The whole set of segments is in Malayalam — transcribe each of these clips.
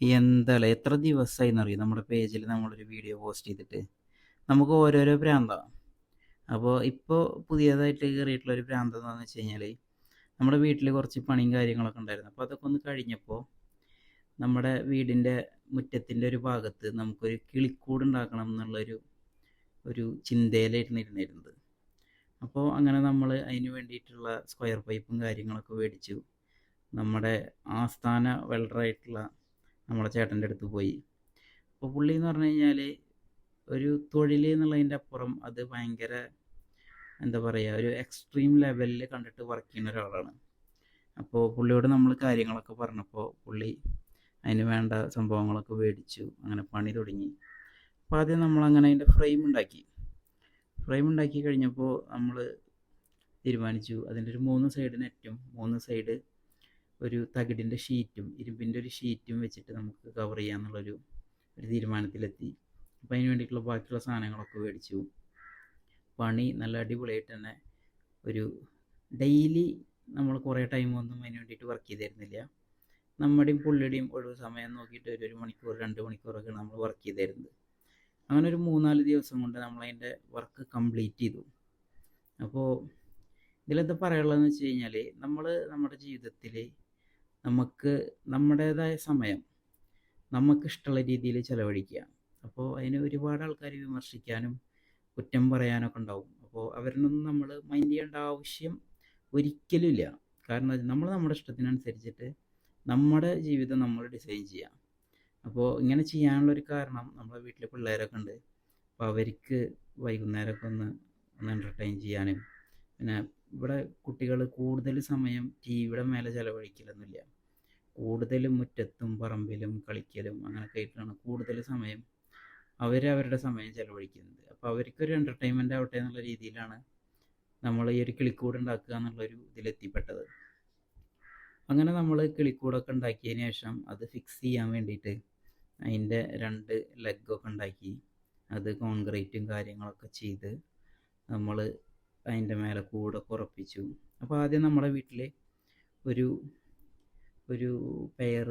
എന്താല്ലേ എത്ര ദിവസമായി എന്നറിയും നമ്മുടെ പേജിൽ നമ്മളൊരു വീഡിയോ പോസ്റ്റ് ചെയ്തിട്ട്. നമുക്ക് ഓരോരോ ഭ്രാന്താണ് അപ്പോൾ ഇപ്പോൾ പുതിയതായിട്ട് കയറിയിട്ടുള്ള ഒരു ഭ്രാന്ത് എന്താണെന്ന് വെച്ച് കഴിഞ്ഞാൽ നമ്മുടെ വീട്ടിൽ കുറച്ച് പണിയും കാര്യങ്ങളൊക്കെ ഉണ്ടായിരുന്നു. അപ്പോൾ അതൊക്കെ ഒന്ന് കഴിഞ്ഞപ്പോൾ നമ്മുടെ വീടിന്റെ മുറ്റത്തിന്റെ ഒരു ഭാഗത്ത് നമുക്കൊരു കിളിക്കൂട് ഉണ്ടാക്കണം എന്നുള്ളൊരു ഒരു ചിന്തയിലായിരുന്നു ഇരുന്നിരുന്നത്. അപ്പോൾ അങ്ങനെ നമ്മൾ അതിന് വേണ്ടിയിട്ടുള്ള സ്ക്വയർ പൈപ്പും കാര്യങ്ങളൊക്കെ മേടിച്ചു. നമ്മുടെ ആസ്ഥാന വെൽഡറായിട്ടുള്ള നമ്മുടെ ചേട്ടന്റെ അടുത്ത് പോയി. അപ്പോൾ പുള്ളി എന്ന് പറഞ്ഞു കഴിഞ്ഞാൽ ഒരു തൊഴിൽ എന്നുള്ളതിന്റെ അപ്പുറം അത് ഭയങ്കര എന്താ പറയുക ഒരു എക്സ്ട്രീം ലെവലിൽ കണ്ടിട്ട് വർക്ക് ചെയ്യുന്ന ഒരാളാണ്. അപ്പോൾ പുള്ളിയോട് നമ്മൾ കാര്യങ്ങളൊക്കെ പറഞ്ഞപ്പോൾ പുള്ളി അതിന് വേണ്ട സംഭവങ്ങളൊക്കെ മേടിച്ചു അങ്ങനെ പണി തുടങ്ങി. അപ്പോൾ ആദ്യം നമ്മൾ അങ്ങനെ അതിന്റെ ഫ്രെയിം ഉണ്ടാക്കി. ഫ്രെയിം ഉണ്ടാക്കി കഴിഞ്ഞപ്പോൾ നമ്മൾ തീരുമാനിച്ചു. അതിന്റെ ഒരു മൂന്ന് സൈഡ് നെറ്റും മൂന്ന് സൈഡ് ഒരു തകിടിന്റെ ഷീറ്റും ഇരുമ്പിന്റെ ഒരു ഷീറ്റും വെച്ചിട്ട് നമുക്ക് കവർ ചെയ്യാമെന്നുള്ളൊരു ഒരു തീരുമാനത്തിലെത്തി. അപ്പോൾ അതിന് വേണ്ടിയിട്ടുള്ള ബാക്കിയുള്ള സാധനങ്ങളൊക്കെ മേടിച്ചു. പണി നല്ല അടിപൊളിയായിട്ട് തന്നെ ഒരു ഡെയിലി നമ്മൾ കുറേ ടൈമൊന്നും അതിന് വേണ്ടിയിട്ട് വർക്ക് ചെയ്തിരുന്നില്ല. നമ്മുടെയും പുള്ളിയുടെയും ഒഴിവ് സമയം നോക്കിയിട്ട് ഒരു ഒരു മണിക്കൂർ രണ്ട് മണിക്കൂറൊക്കെ നമ്മൾ വർക്ക് ചെയ്തിരുന്നത്. അങ്ങനെ ഒരു മൂന്നാൽ ദിവസം കൊണ്ട് നമ്മൾ അതിന്റെ വർക്ക് കംപ്ലീറ്റ് ചെയ്തു. അപ്പോൾ ഇതിലെന്താ പറയാനുള്ളതെന്ന് വെച്ച് കഴിഞ്ഞാൽ നമ്മൾ നമ്മുടെ ജീവിതത്തിൽ നമുക്ക് നമ്മുടേതായ സമയം നമുക്കിഷ്ടമുള്ള രീതിയിൽ ചിലവഴിക്കുക. അപ്പോൾ അതിനെ ഒരുപാട് ആൾക്കാർ വിമർശിക്കാനും കുറ്റം പറയാനൊക്കെ ഉണ്ടാവും. അപ്പോൾ അവരിനൊന്നും നമ്മൾ മൈൻഡ് ചെയ്യേണ്ട ആവശ്യം ഒരിക്കലും ഇല്ല. കാരണം നമ്മൾ നമ്മുടെ ഇഷ്ടത്തിനനുസരിച്ചിട്ട് നമ്മുടെ ജീവിതം നമ്മൾ ഡിസൈൻ ചെയ്യാം. അപ്പോൾ ഇങ്ങനെ ചെയ്യാനുള്ളൊരു കാരണം നമ്മുടെ വീട്ടിലെ പിള്ളേരൊക്കെ ഉണ്ട്. അപ്പോൾ അവർക്ക് വൈകുന്നേരമൊക്കെ ഒന്ന് ഒന്ന് എന്റർടൈൻ ചെയ്യാനും പിന്നെ ഇവിടെ കുട്ടികൾ കൂടുതൽ സമയം ടി വിയുടെ മേലെ ചിലവഴിക്കലൊന്നുമില്ല. കൂടുതലും മുറ്റത്തും പറമ്പിലും കളിക്കലും അങ്ങനെയൊക്കെ ആയിട്ടാണ് കൂടുതൽ സമയം അവർ അവരുടെ സമയം ചിലവഴിക്കുന്നത്. അപ്പോൾ അവർക്കൊരു എന്റർടൈൻമെന്റ് ആവട്ടെ എന്നുള്ള രീതിയിലാണ് നമ്മൾ ഈ ഒരു കിളിക്കൂട് ഉണ്ടാക്കുക എന്നുള്ളൊരു ഇതിലെത്തിപ്പെട്ടത്. അങ്ങനെ നമ്മൾ കിളിക്കൂടൊക്കെ ഉണ്ടാക്കിയതിന് ശേഷം അത് ഫിക്സ് ചെയ്യാൻ വേണ്ടിയിട്ട് അതിന്റെ രണ്ട് ലെഗൊക്കെ ഉണ്ടാക്കി അത് കോൺക്രീറ്റും കാര്യങ്ങളൊക്കെ ചെയ്ത് നമ്മൾ അതിന്റെ മേലെ കൂടെ ഉറപ്പിച്ചു അപ്പോൾ ആദ്യം നമ്മുടെ വീട്ടിൽ ഒരു ഒരു പെയർ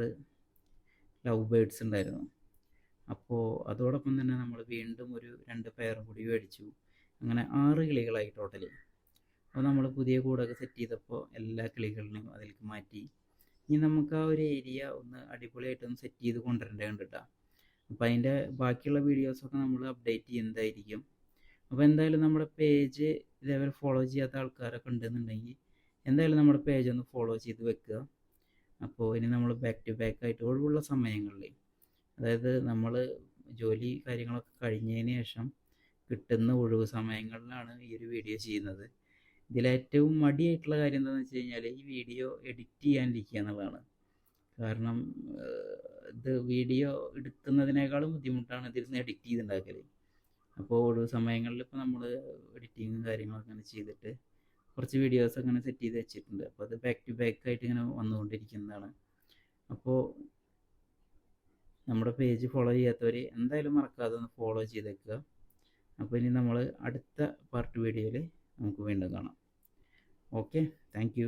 ലവ് ബേഡ്സ് ഉണ്ടായിരുന്നു. അപ്പോൾ അതോടൊപ്പം തന്നെ നമ്മൾ വീണ്ടും ഒരു രണ്ട് പെയറും കൂടി മേടിച്ചു. അങ്ങനെ ആറ് കിളികളായി ടോട്ടൽ അപ്പോൾ നമ്മൾ പുതിയ കൂടൊക്കെ സെറ്റ് ചെയ്തപ്പോൾ എല്ലാ കിളികളിനെയും അതിലേക്ക് മാറ്റി. ഇനി നമുക്ക് ആ ഒരു ഏരിയ ഒന്ന് അടിപൊളിയായിട്ടൊന്ന് സെറ്റ് ചെയ്ത് കൊണ്ടുവരേണ്ടതുണ്ട് കേട്ടോ. അപ്പോൾ അതിന്റെ ബാക്കിയുള്ള വീഡിയോസൊക്കെ നമ്മൾ അപ്ഡേറ്റ് ചെയ്യുന്നതായിരിക്കും. അപ്പോൾ എന്തായാലും നമ്മുടെ പേജ് ഇതേപോലെ ഫോളോ ചെയ്യാത്ത ആൾക്കാരൊക്കെ ഉണ്ടെന്നുണ്ടെങ്കിൽ എന്തായാലും നമ്മുടെ പേജ് ഒന്ന് ഫോളോ ചെയ്ത് വെക്കുക. അപ്പോൾ ഇനി നമ്മൾ ബാക്ക് ടു ബാക്ക് ആയിട്ട് ഒഴിവുള്ള സമയങ്ങളിൽ അതായത് നമ്മൾ ജോലി കാര്യങ്ങളൊക്കെ കഴിഞ്ഞതിന് ശേഷം കിട്ടുന്ന ഒഴിവ് സമയങ്ങളിലാണ് ഈ ഒരു വീഡിയോ ചെയ്യുന്നത്. ഇതിലേറ്റവും മടിയായിട്ടുള്ള കാര്യം എന്താണെന്ന് വെച്ച് കഴിഞ്ഞാൽ ഈ വീഡിയോ എഡിറ്റ് ചെയ്യാനിരിക്കുക എന്നുള്ളതാണ്. കാരണം ഇത് വീഡിയോ എടുക്കുന്നതിനേക്കാളും ബുദ്ധിമുട്ടാണ് ഇതിരുന്ന് എഡിറ്റ് ചെയ്തുണ്ടാക്കൽ അപ്പോൾ ഒഴിവ് സമയങ്ങളിൽ ഇപ്പോൾ നമ്മൾ എഡിറ്റിങ്ങും കാര്യങ്ങളൊക്കെ അങ്ങനെ ചെയ്തിട്ട് കുറച്ച് വീഡിയോസ് അങ്ങനെ സെറ്റ് ചെയ്ത് വെച്ചിട്ടുണ്ട്. അപ്പോൾ അത് ബാക്ക് ടു ബാക്ക് ആയിട്ട് ഇങ്ങനെ വന്നുകൊണ്ടിരിക്കുന്നതാണ്. അപ്പോൾ നമ്മുടെ പേജ് ഫോളോ ചെയ്യാത്തവർ എന്തായാലും മറക്കാതെ ഒന്ന് ഫോളോ ചെയ്തേക്കുക അപ്പോൾ ഇനി നമ്മൾ അടുത്ത പാർട്ട് വീഡിയോയിൽ നമുക്ക് വീണ്ടും കാണാം. Okay thank